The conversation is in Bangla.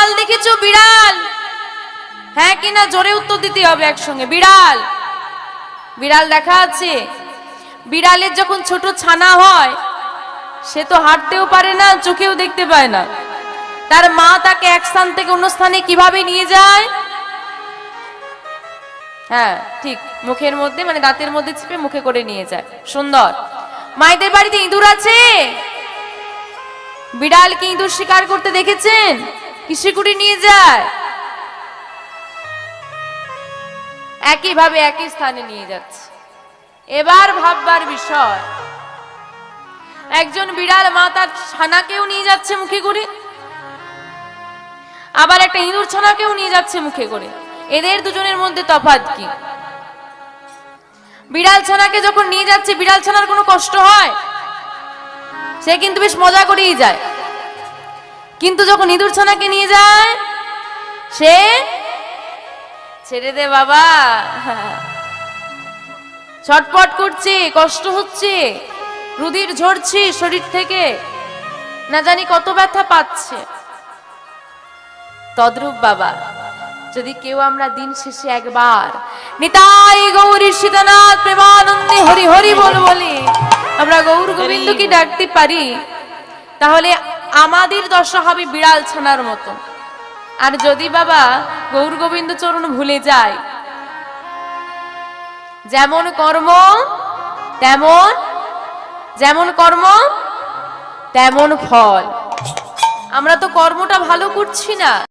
বিড়াল দেখেছ, বিড়াল? হ্যাঁ কিনা জোরে উত্তর দিতে হবে একসঙ্গে। বিড়াল। বিড়াল দেখা আছে? বিড়ালের যখন ছোট ছানা হয়, সে তো হাঁটতেও পারে না, চোখেও দেখতে পায় না। তার মা তাকে এক স্থান থেকে অন্য স্থানে কীভাবে নিয়ে যায়? হ্যাঁ ঠিক। মুখের মধ্যে মানে দাঁতের মধ্যে চিপে মুখে করে নিয়ে যায়। সুন্দর। মায়েদের বাড়িতে ইঁদুর আছে? বিড়াল কি ইঁদুর শিকার করতে দেখেছেন? কিসে করে নিয়ে যায়। একইভাবে একই স্থানে নিয়ে যাচ্ছে। এবার ভাববার বিষয়, একজন বিড়াল মা তার ছানাকেও নিয়ে যাচ্ছে মুখে করে, আবার একটা ইঁদুর ছানাকেও নিয়ে যাচ্ছে মুখে করে। এদের দুজনের মধ্যে তফাৎ কি? বিড়াল ছানাকে যখন নিয়ে যাচ্ছে, বিড়াল ছানার কোনো কষ্ট হয়? সে কিন্তু বেশ মজা করেই যায়। কিন্তু যখন ইঁদুর ছানাকে নিয়ে যায় সে ছেড়ে দে বাবা। ছটপট করছে কষ্ট হচ্ছে রুধির ঝরছে শরীর থেকে না জানি কত ব্যথা পাচ্ছে। তদ্রূপ বাবা যদি কেউ আমরা দিন শেষে একবার নিতাই গৌরী সীতানাথ প্রেমানন্দে হরি হরি বল বলি আমরা গৌর গোবিন্দকে ডাকতে পারি তাহলে আমাদের দশা হবে বিড়াল ছানার মতো আর যদি বাবা গৌর গোবিন্দ চরণ ভুলে যায়, যেমন কর্ম, তেমন, যেমন কর্ম, তেমন ফল। আমরা তো কর্মটা ভালো করছি না।